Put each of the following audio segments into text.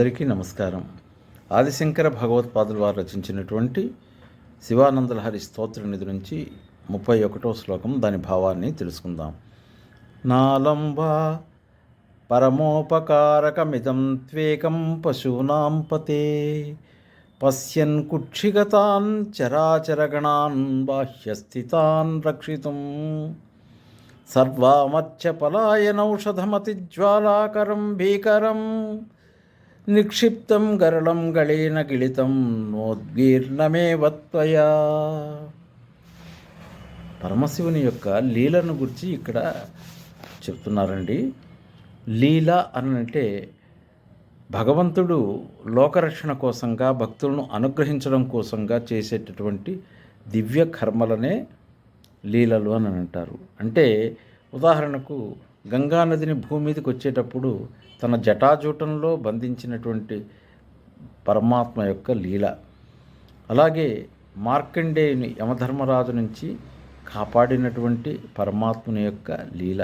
అందరికీ నమస్కారం. ఆదిశంకర భగవత్పాదుల వారు రచించినటువంటి శివానందలహరి స్తోత్ర నిధి నుంచి ముప్పై ఒకటో శ్లోకం దాని భావాన్ని తెలుసుకుందాం. నాలంబా పరమోపకారకమిదం త్వేకం పశూనాం పతే పశ్యన్ కుక్షిగతాన్ చరాచరగణాన్ బాహ్యస్థితాన్ రక్షితుం. సర్వామర్చపలాయనౌషధమతిజ్వాలాకరం భీకరం. నిక్షిప్తం గరళం గళేన గిళితం నోద్గీర్ణమే వత్వయా పరమశివుని యొక్క లీలను గురించి ఇక్కడ చెప్తున్నారండి. లీల అని అంటే భగవంతుడు లోకరక్షణ కోసంగా భక్తులను అనుగ్రహించడం కోసంగా చేసేటటువంటి దివ్య కర్మలనే లీలలు అని అంటారు. అంటే ఉదాహరణకు గంగా నదిని భూమి మీదకి వచ్చేటప్పుడు తన జటాజూటంలో బంధించినటువంటి పరమాత్మ యొక్క లీల. అలాగే మార్కండేయుని యమధర్మరాజు నుంచి కాపాడినటువంటి పరమాత్ముని యొక్క లీల.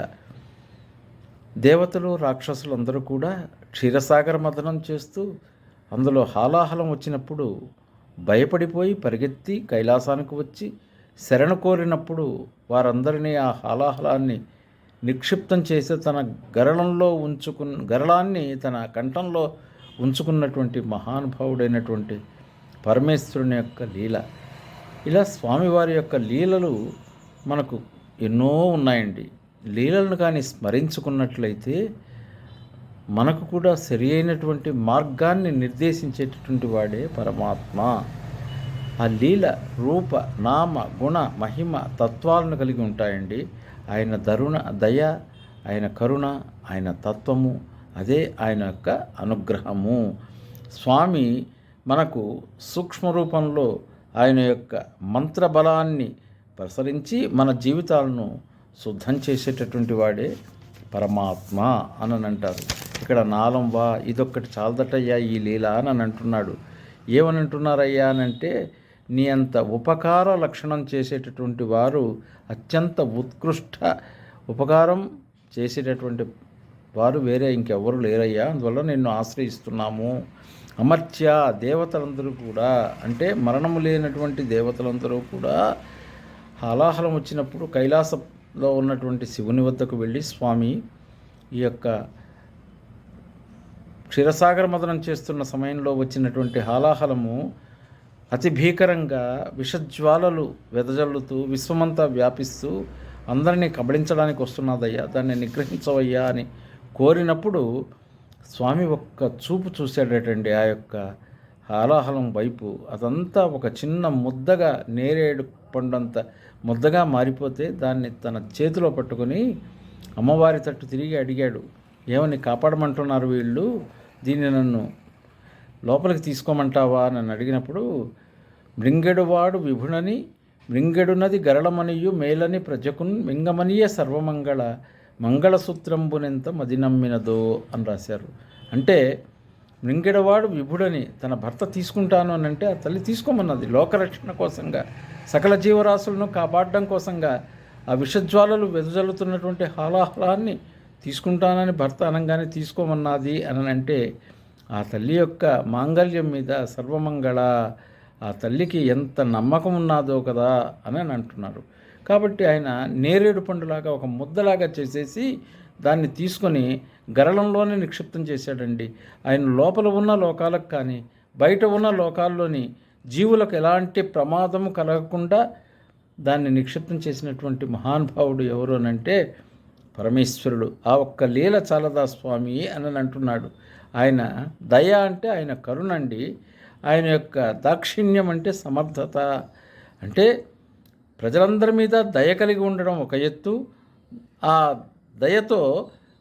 దేవతలు రాక్షసులు అందరూ కూడా క్షీరసాగర మదనం చేస్తూ అందులో హాలాహలం వచ్చినప్పుడు భయపడిపోయి పరిగెత్తి కైలాసానికి వచ్చి శరణ కోరినప్పుడు వారందరినీ ఆ హాలాహలాన్ని నిక్షిప్తం చేసి తన గరళంలో ఉంచుకున్న గరళాన్ని తన కంఠంలో ఉంచుకున్నటువంటి మహానుభావుడైనటువంటి పరమేశ్వరుని యొక్క లీల. ఇలా స్వామివారి యొక్క లీలలు మనకు ఎన్నో ఉన్నాయండి. లీలలను కానీ స్మరించుకున్నట్లయితే మనకు కూడా సరి అయినటువంటి మార్గాన్ని నిర్దేశించేటటువంటి వాడే పరమాత్మ. ఆ లీల రూప నామ గుణ మహిమ తత్వాలను కలిగి ఉంటాయండి. ఆయన దరుణ దయ ఆయన కరుణ ఆయన తత్వము అదే ఆయన యొక్క అనుగ్రహము. స్వామి మనకు సూక్ష్మ రూపంలో ఆయన యొక్క మంత్రబలాన్ని ప్రసరించి మన జీవితాలను శుద్ధం చేసేటటువంటి వాడే పరమాత్మ అని అంటారు ఇక్కడ నాలం వా ఇదొక్కటి చాలదటయ్యా ఈ లీల అని అంటున్నాడు. ఏమని అంటున్నారయ్యా అని అంటే నీ అంత ఉపకార లక్షణం చేసేటటువంటి వారు అత్యంత ఉత్కృష్ట ఉపకారం చేసేటటువంటి వారు వేరే ఇంకెవ్వరు లేరయ్యా. అందువల్ల నిన్ను ఆశ్రయిస్తున్నాము. అమర్త్య దేవతలందరూ కూడా అంటే మరణము లేనటువంటి దేవతలందరూ కూడా హలాహలం వచ్చినప్పుడు కైలాసంలో ఉన్నటువంటి శివుని వద్దకు వెళ్ళి స్వామి ఈ యొక్క క్షీరసాగర మదనం చేస్తున్న సమయంలో వచ్చినటువంటి హాలాహలము అతి భీకరంగా విషజ్వాలలు వెదజల్లుతూ విశ్వమంతా వ్యాపిస్తూ అందరినీ కబళించడానికి వస్తున్నదయ్యా దాన్ని నిగ్రహించవయ్యా అని కోరినప్పుడు స్వామి ఒక్క చూపు చూశాడటండి. ఆ యొక్క హాలాహలం వైపు అదంతా ఒక చిన్న ముద్దగా నేరేడు పండంత ముద్దగా మారిపోతే దాన్ని తన చేతిలో పట్టుకొని అమ్మవారి తట్టు తిరిగి అడిగాడు ఏమని కాపాడమంటున్నారు వీళ్ళు? దీన్ని నన్ను లోపలికి తీసుకోమంటావా అని నన్ను అడిగినప్పుడు మృంగెడువాడు విభుణని మృంగెడునది గరళమనియు మేలని ప్రజకున్ మింగమనియ సర్వమంగళ మంగళసూత్రంబునెంత మదినమ్మినదో అని రాశారు. అంటే మృంగెడవాడు విభుడని తన భర్త తీసుకుంటాను అని అంటే ఆ తల్లి తీసుకోమన్నది. లోకరక్షణ కోసంగా సకల జీవరాశులను కాపాడడం కోసంగా ఆ విషజ్వాలలు వెదజల్లుతున్నటువంటి హాలాహలాన్ని తీసుకుంటానని భర్త అనగానే తీసుకోమన్నది అని అంటే ఆ తల్లి యొక్క మాంగళ్యం మీద సర్వమంగళ ఆ తల్లికి ఎంత నమ్మకం ఉన్నాదో కదా అని అని అంటున్నారు. కాబట్టి ఆయన నేరేడు పండులాగా ఒక ముద్దలాగా చేసేసి దాన్ని తీసుకొని గరళంలోనే నిక్షిప్తం చేశాడండి. ఆయన లోపల ఉన్న లోకాలకు కానీ బయట ఉన్న లోకాల్లోని జీవులకు ఎలాంటి ప్రమాదము కలగకుండా దాన్ని నిక్షిప్తం చేసినటువంటి మహానుభావుడు ఎవరు అనంటే పరమేశ్వరుడు. ఆ ఒక్క లీల చాలదా స్వామి అని అంటున్నాడు. ఆయన దయ అంటే ఆయన కరుణ అండి ఆయన యొక్క దాక్షిణ్యం అంటే సమర్థత. అంటే ప్రజలందరి మీద దయ కలిగి ఉండడం ఒక ఎత్తు. ఆ దయతో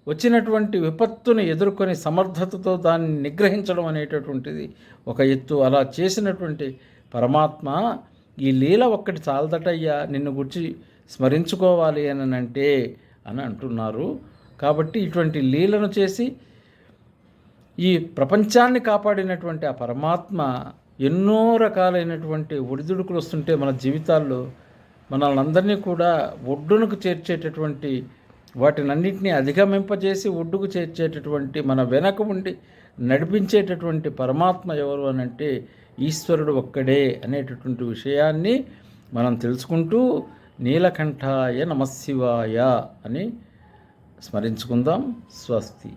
వచ్చినటువంటి విపత్తును ఎదుర్కొని సమర్థతతో దాన్ని నిగ్రహించడం అనేటటువంటిది ఒక ఎత్తు. అలా చేసినటువంటి పరమాత్మ ఈ లీల ఒక్కటి చాలదటయ్యా నిన్ను గురించి స్మరించుకోవాలి అని అంటే అని అంటున్నారు. కాబట్టి ఇటువంటి లీలను చేసి ఈ ప్రపంచాన్ని కాపాడినటువంటి ఆ పరమాత్మ ఎన్నో రకాలైనటువంటి ఒడిదుడుకులు వస్తుంటే మన జీవితాల్లో మనల్ని అందరినీ కూడా ఒడ్డునకు చేర్చేటటువంటి వాటినన్నింటినీ అధిగమింపజేసి ఒడ్డుకు చేర్చేటటువంటి మన వెనక ఉండి నడిపించేటటువంటి పరమాత్మ ఎవరు అని అంటే ఈశ్వరుడు ఒక్కడే అనేటటువంటి విషయాన్ని మనం తెలుసుకుంటూ నీలకంఠాయ నమశివాయ అని స్మరించుకుందాం. స్వస్తి.